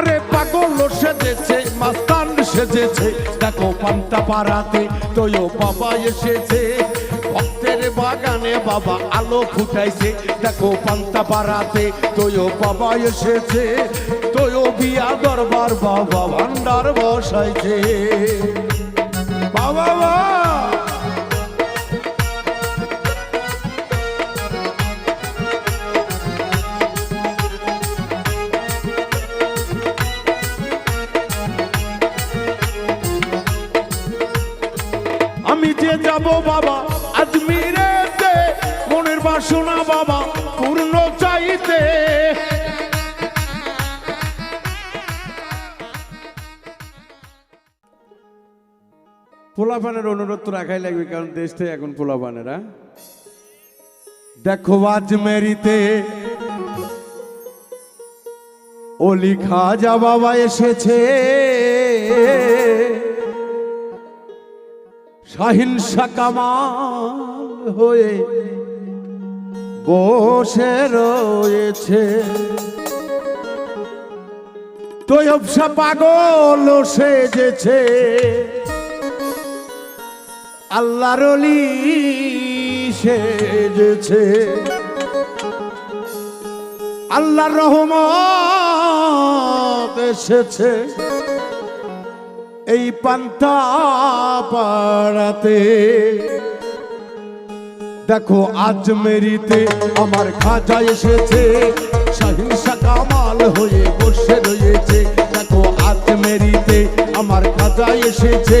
আরে পাগল সেজেছে, মাস্তান সেজেছে। দেখো পান্তা পাড়াতে তোয়ো বাবা এসেছে। ভক্তের বাগানে বাবা আলো ফুটাইছে। দেখো পান্তা পাড়াতে তোয়ো বাবা এসেছে। তোয়ো বিয়া দরবার বাবা ভান্ডার বসাইছে। বাবা! পোলাপানের অনুরোধ তো রাখাই লাগবে, কারণ দেশটাই এখন পোলাপানেরা দেখো আজমেরিতে ওলি খাজা বাবা এসেছে। সহিংসা কামাল হয়ে বসে রয়েছে। তৈবসা পাগল সেজেছে। আল্লাহর সেজেছে। আল্লাহর রহমত এসেছে। এই পান্তা পাড়াতে। দেখো, আজ মেরিতে আমার খাজা এসেছে। সহিংসা কামাল হয়ে বসে রয়েছে। দেখো, আজ মেরিতে আমার খাজা এসেছে।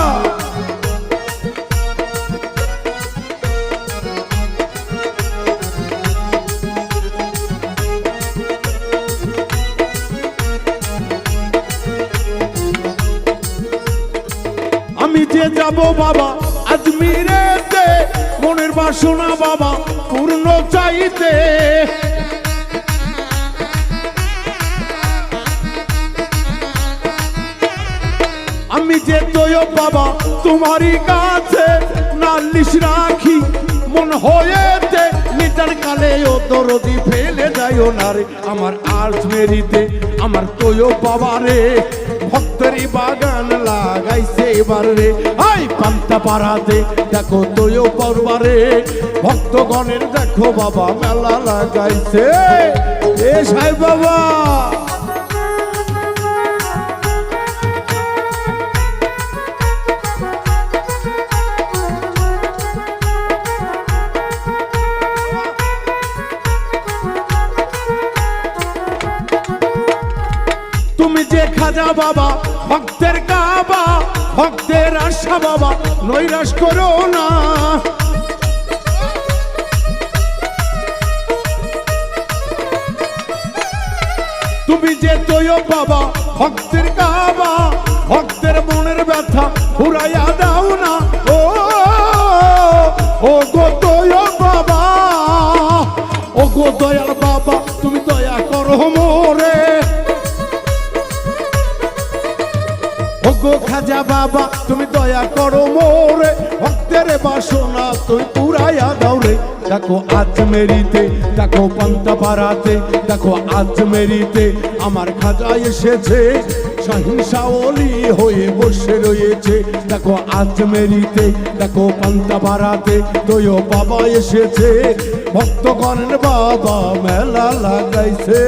যাব বাবা আজমিরেতে মনের বাসনা বাবা, পূর্ণ চাইতে। আমি যে তোয় বাবা, তোমারই কাছে নালিশ রাখি, মন হয়েতে নিটার কালে ও দরদি ফেলে যাইও না রে। আমার আজমেরিতে আমার তোয় বাবা রে ভক্তরি বাগান লাগাইছে এবার হাই পান্তা পাড়াতে, দেখো তোয় পরবারে। ভক্তগণের দেখো বাবা, মেলা লাগাইছে। এ সাহেব বাবা! যে খাজা বাবা, ভক্তের কাবা, ভক্তের আশা বাবা, নৈরাশ করো না। তুমি যে তোয় বাবা, ভক্তের কাবা, ভক্তের মনের ব্যথা ফুরাইয়া দেখো আজ মেরিতে, দেখো পান্তা পাড়াতে দেখো আজ মেরিতে, আমার খাজা এসেছে সহিংসাওলি হয়ে বসে রয়েছে। দেখো আজ মেরিতে, দেখো পান্তা পাড়াতে তোয় বাবা এসেছে, ভক্তগণের বাবা মেলা লাগাইছে।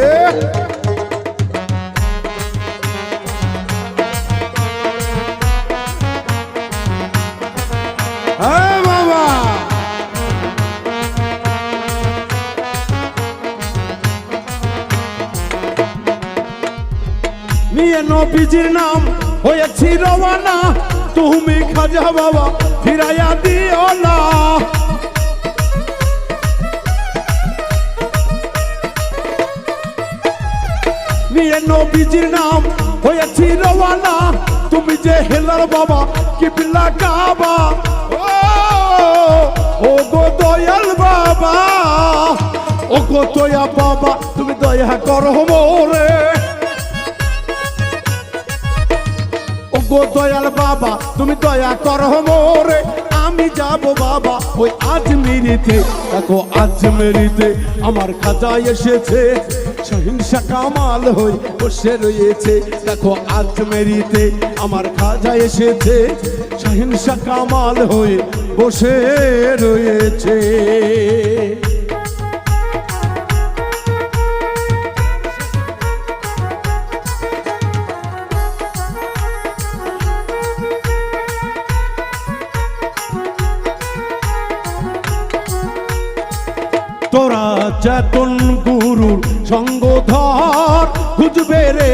নবীজির নাম হয়েছি রওয়ানা তুমি খাজা বাবা, ফিরাইয়া দিও না। নিয়ে নবীজির নাম হয়েছি রওয়ানা তুমি যে হেলার বাবা কি বিল্লা কাবা। ও গো দয়াল বাবা, ও গো দয়া বাবা, তুমি দয়া করো মোরে। ও গো দয়াল বাবা, তুমি দয়া করো মোরে, আমি যাব বাবা, ওই আজমিরিতে। দেখো আজমিরিতে আমার খাজা এসেছে, সহিংসা কামাল হই বসে রয়েছে। দেখো আজমেরিতে আমার খাজা এসেছে, সহিংসা কামাল হয়ে বসে রয়েছে। সঙ্গ ধর খুঁজবে রে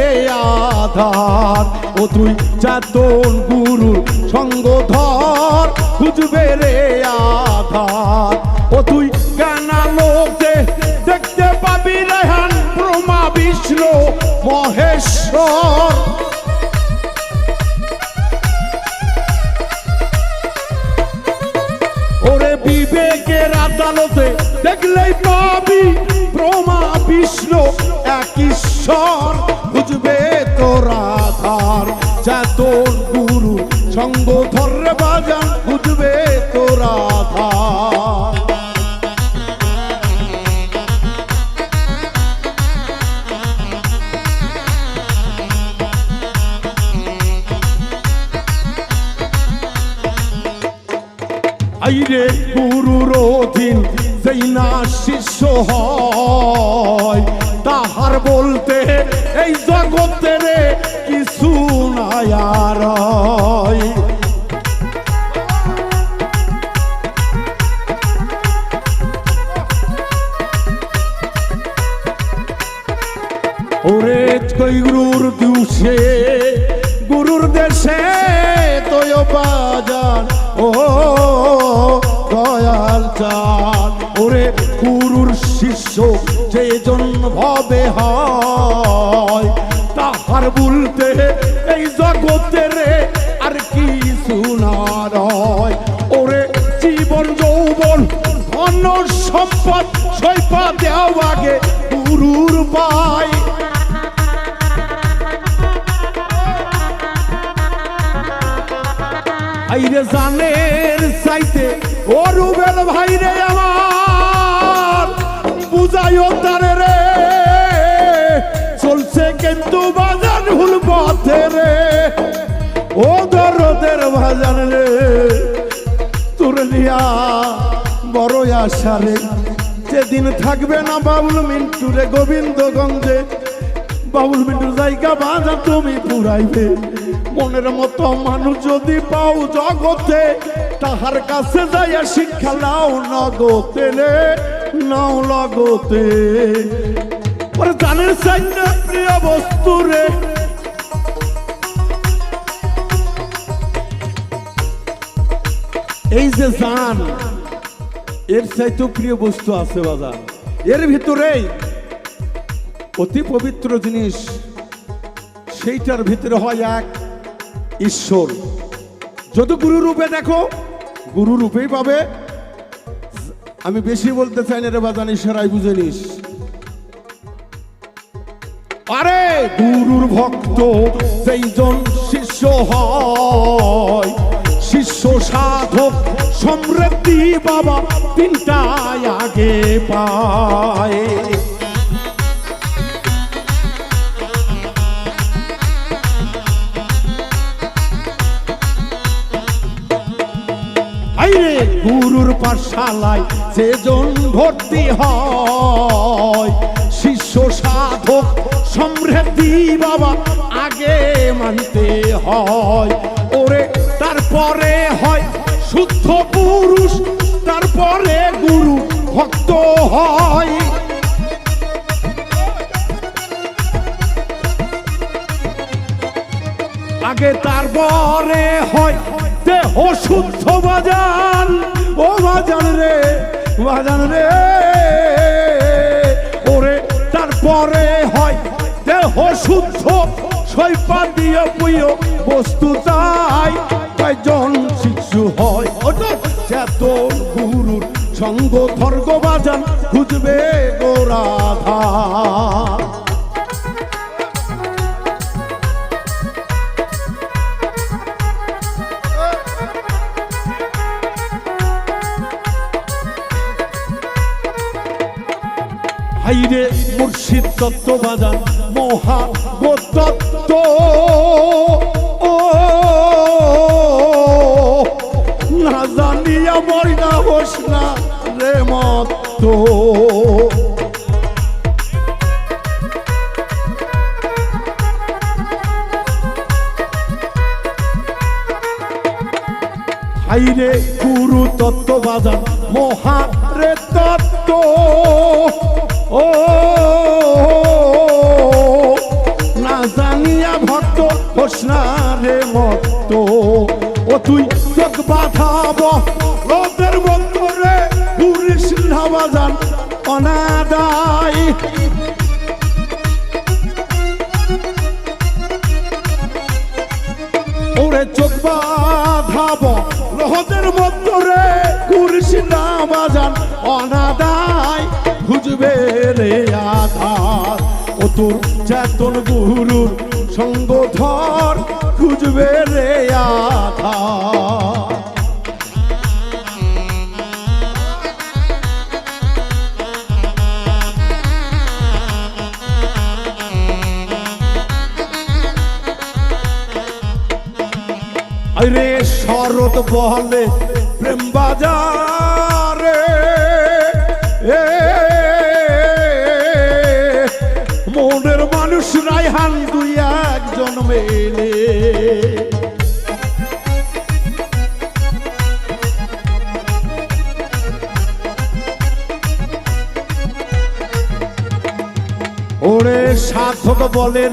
আধার। ও তুই চেতন গুরুর সঙ্গ ধর খুঁজবে রে আধার। ও তুই জ্ঞানা লোকে দেখতে পাবি রেহান ব্রহ্মা বিষ্ণু মহেশ্বর। ওরে বিবেকের আদালতে দেখলেই পাবি ব্রহ্মা বিষ্ণু এক ঈশ্বর বুঝবে তোর আধার। তোর গুরু সঙ্গ চান ওরে গুরুর শিষ্য, যে জন ভবে হয়, তাহার বলতে এই জগতের আর কি সুনার হয় ওরে জীবন, যৌবন অন্য সম্পদ সৈপা দেওয়া আগে গুরুর পায়। আইরে জানের চাইতে, ও রুবেল ভাই রে আমার, বুঝাইও তারে রে। চলছে কিন্তু বাজার ভুল পথে রে। ও দরদের ভাজান রে, তোর নিয়া বড় আশা রে। যেদিন থাকবে না বাবুল মিন্টু রে, গোবিন্দগঞ্জে বাবুল মিন্টুর জায়গা বাজা তুমি পুরাইবে। মনের মতো মানুষ যদি পাও জগতে, তাহার কাছে যাইয়া শিক্ষা লাও নগতে নাও লগতে জানের চাইতে প্রিয় বস্তু রে। এই যে জান, এর চাইতেও প্রিয় বস্তু আছে বাজার। এর ভিতরেই অতি পবিত্র জিনিস, সেইটার ভিতরে হয় এক ঈশ্বর। যদি গুরু রূপে দেখো গুরু রূপেই পাবে। আমি বেশি বলতে চাই না রে বাজান ঈশ্বরাই বুঝে নিস। আরে, গুরুর ভক্ত সেইজন শিষ্য হয়, শিষ্য সাধক সমৃদ্ধি বাবা তিনটায় আগে পায়। গুরুর পাঠশালায় সেজন ভর্তি হয়। শিষ্য সাধক সমৃদ্ধি বাবা আগে মানতে হয়। ওরে, তারপরে হয় শুদ্ধ পুরুষ, তারপরে গুরু ভক্ত হয়। আগে তারপরে হয় দেহ শুদ্ধ বাজান। ও বাজান রে বাজান রে। ওরে, তারপরে হয় দেহ শুদ্ধ সৈপা দিয়ে পুয় বস্তু তাই কয়জন শিশু হয়। চেতন গুরুর সঙ্গ ধর্গ বাজান, খুঁজবে গোরাধা হাইরে মুর্শিদ তত্ত্ব বাজান মহা তত্ত্ব ও, না জানিয়া মরিনা হোস না রে মত্ত। হাইরে গুরু তত্ত্ব বাজান মহা রে তত্ত্ব। তুই চোখ বাঁধাব। রোদের বন্ধরে পুরিস না বাজান অনাদায়। ওরে চোখ বাঁধাব। রহদের মধ্যরে কুরসি না বাজান অনাদায়। খুঁজবে রে আধার। ও তোর চেতন গুরুর সঙ্গ ধর খুঁজবে রে আধার। আরে শরৎ বলে প্রেম বাজারে। ওরে সাধক বলে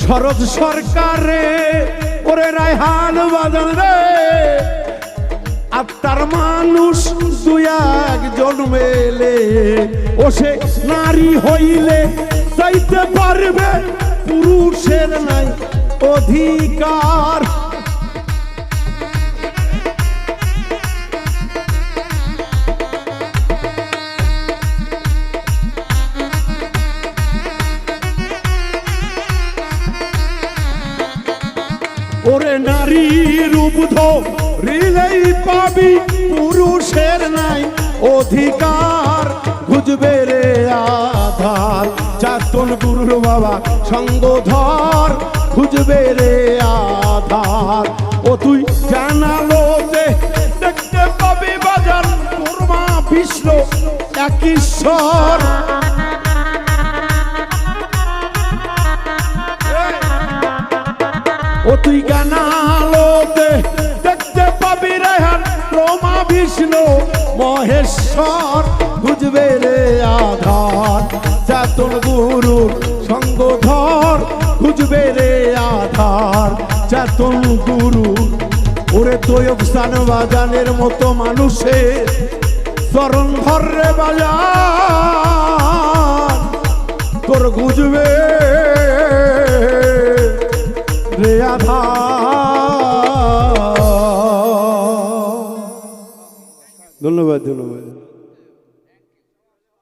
শরৎ সরকারে, ওরে রায়হান বাজান রে। আত্মার মানুষ দুই একজন মেলে, ও সে নারী হইলে চাইতে পারবে, পুরুষের নাই অধিকার। ওরে নারী রূপ রিলেই পাবি, পুরুষের নাই অধিকার। খুঁজবে রে আধার। চাতন গুরুর বাবা সঙ্গ ধর খুঁজবে রে আধার? ও তুই জানালো দেখতে পাবি বাজার তোরমা বিষ্ণু এক ঈশ্বর ও তুই গানালোতে দেখতে পাবি রেহান রমা বিষ্ণু, মহেশ্বর। বুঝবে রে আধার চাতন গুরুর চাতন গুরু ওরে তৈব স্থান বাজানের মতো মানুষের চরণ ধর রে তোর গুজবে রে আধা। ধন্যবাদ ধন্যবাদ।